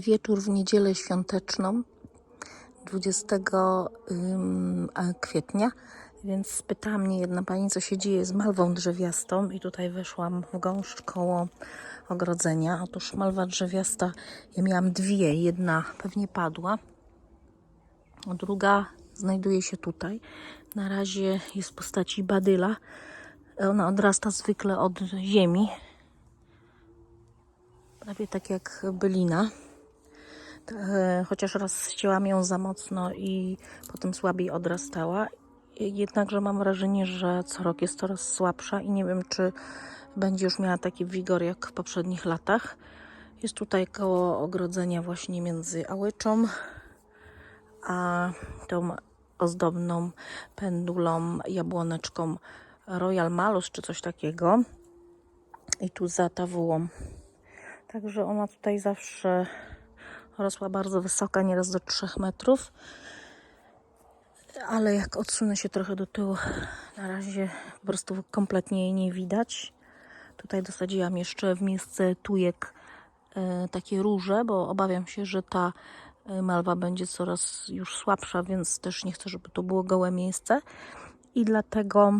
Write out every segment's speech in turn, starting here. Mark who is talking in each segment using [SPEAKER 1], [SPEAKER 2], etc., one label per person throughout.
[SPEAKER 1] wieczór w niedzielę świąteczną 20 ym, e, kwietnia, więc spytała mnie jedna pani, co się dzieje z malwą drzewiastą i tutaj weszłam w gąszcz koło ogrodzenia. Otóż malwa drzewiasta, ja miałam dwie, jedna pewnie padła, druga znajduje się tutaj. Na razie jest w postaci badyla. Ona odrasta zwykle od ziemi, prawie tak jak bylina. E, Chociaż raz ścięłam ją za mocno i potem słabiej odrastała. Jednakże mam wrażenie, że co rok jest coraz słabsza i nie wiem, czy będzie już miała taki wigor jak w poprzednich latach. Jest tutaj koło ogrodzenia właśnie między Ałyczą a tą ozdobną pendulą, jabłoneczką Royal Malus czy coś takiego. I tu za tawułą. Także ona tutaj zawsze rosła bardzo wysoka, nieraz do 3 metrów. Ale jak odsunę się trochę do tyłu, na razie po prostu kompletnie jej nie widać. Tutaj dosadziłam jeszcze w miejsce tujek e, takie róże, bo obawiam się, że ta e, malwa będzie coraz już słabsza, więc też nie chcę, żeby to było gołe miejsce. I dlatego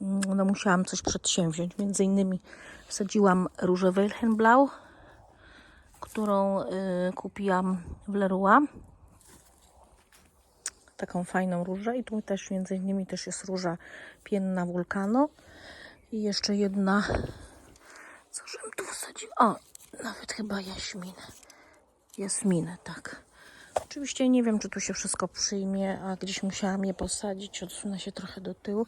[SPEAKER 1] mm, no, musiałam coś przedsięwziąć. Między innymi wsadziłam różę Wilhelmblau, którą y, kupiłam w Leroy. Taką fajną różę. I tu też między innymi też jest róża pienna wulkano. I jeszcze jedna, co żem tu wsadziła? O, nawet chyba jaśminę. Jasminę, tak. Oczywiście nie wiem, czy tu się wszystko przyjmie, a gdzieś musiałam je posadzić. Odsunę się trochę do tyłu.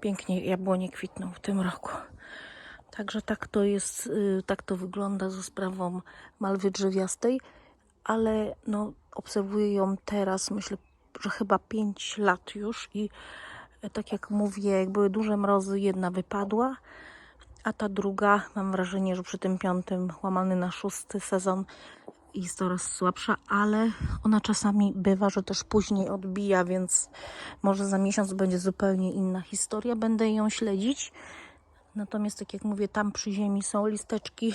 [SPEAKER 1] Pięknie jabłonie kwitną w tym roku. Także tak to jest, y, tak to wygląda ze sprawą malwy drzewiastej, ale no, obserwuję ją teraz, myślę, że chyba 5 lat już i e, tak jak mówię, jak były duże mrozy, jedna wypadła, a ta druga, mam wrażenie, że przy tym piątym, łamany na szósty sezon jest coraz słabsza, ale ona czasami bywa, że też później odbija, więc może za miesiąc będzie zupełnie inna historia. Będę ją śledzić. Natomiast, tak jak mówię, tam przy ziemi są listeczki.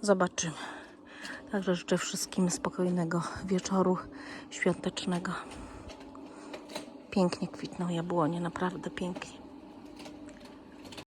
[SPEAKER 1] Zobaczymy. Także życzę wszystkim spokojnego wieczoru świątecznego. Pięknie kwitną jabłonie, naprawdę pięknie.